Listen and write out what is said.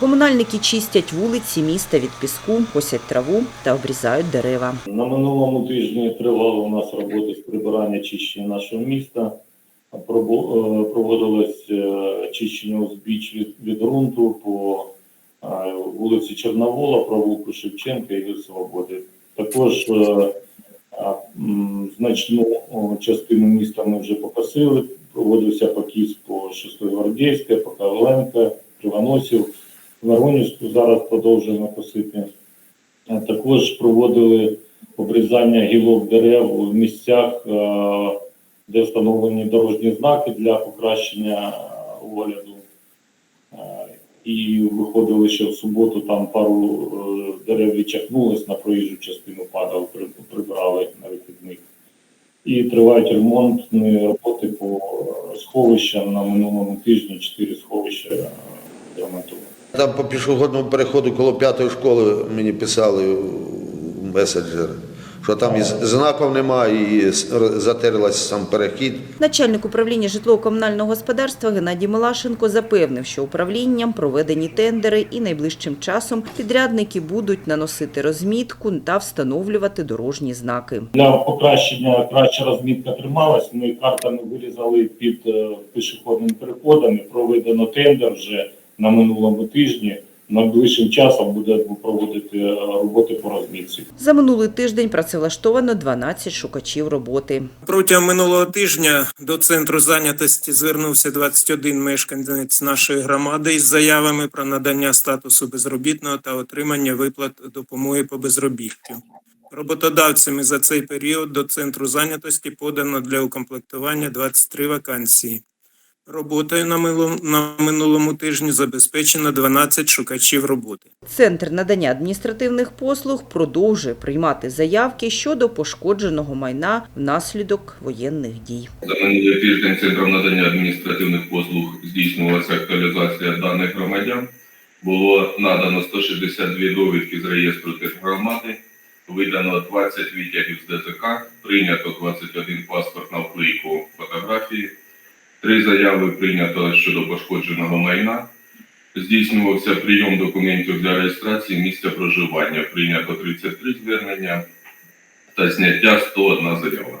Комунальники чистять вулиці міста від піску, косять траву та обрізають дерева. На минулому тижні тривали у нас роботи з прибирання чищення нашого міста. Е, Проводилось е, чищення узбіч від, від ґрунту по е, вулиці Чорновола, провулку Шевченка і Свободи. Також значну частину міста ми вже покосили. Проводився покіс по 6 Гвардійська, по Коваленка, Кривоносів, Воронівську зараз продовжуємо косити. Також проводили обрізання гілок дерев в місцях, е, де встановлені дорожні знаки для покращення е, огляду. Е, І виходили ще в суботу, там пару е, дерев відчахнулось на проїжджу частину падав, при- прибрали на вихідних. І тривають ремонтні роботи по е, сховищам на минулому тижні, чотири сховища е, ремонтували. Там по пішохідному переходу коло п'ятої школи мені писали в меседжери, що там і знаків немає, і затерлась сам перехід. Начальник управління житлово-комунального господарства Геннадій Милашенко запевнив, що управлінням проведені тендери і найближчим часом підрядники будуть наносити розмітку та встановлювати дорожні знаки. Для покращення краща розмітка трималась. Ми картами вирізали під е, пішохідними переходами. Проведено тендер вже на минулому тижні. Найближчим часом буде проводити е, роботи по розмітці. За минулий тиждень працевлаштовано 12 шукачів роботи. Протягом минулого тижня до центру зайнятості звернувся 21 мешканець нашої громади із заявами про надання статусу безробітного та отримання виплат допомоги по безробіттю. Роботодавцями за цей період до центру зайнятості подано для укомплектування 23 вакансії. Роботою на минулому, на минулому тижні забезпечено 12 шукачів роботи. Центр надання адміністративних послуг продовжує приймати заявки щодо пошкодженого майна внаслідок воєнних дій. За минулий тиждень Центром надання адміністративних послуг здійснювалася актуалізація даних громадян. Було надано 162 довідки з реєстру тергромади, видано 20 витягів з ДЗК, прийнято 21 паспорт на вклейку фотографії, три заяви прийнято щодо пошкодженого майна. Здійснювався прийом документів для реєстрації місця проживання. Прийнято 33 звернення та зняття 101 заява.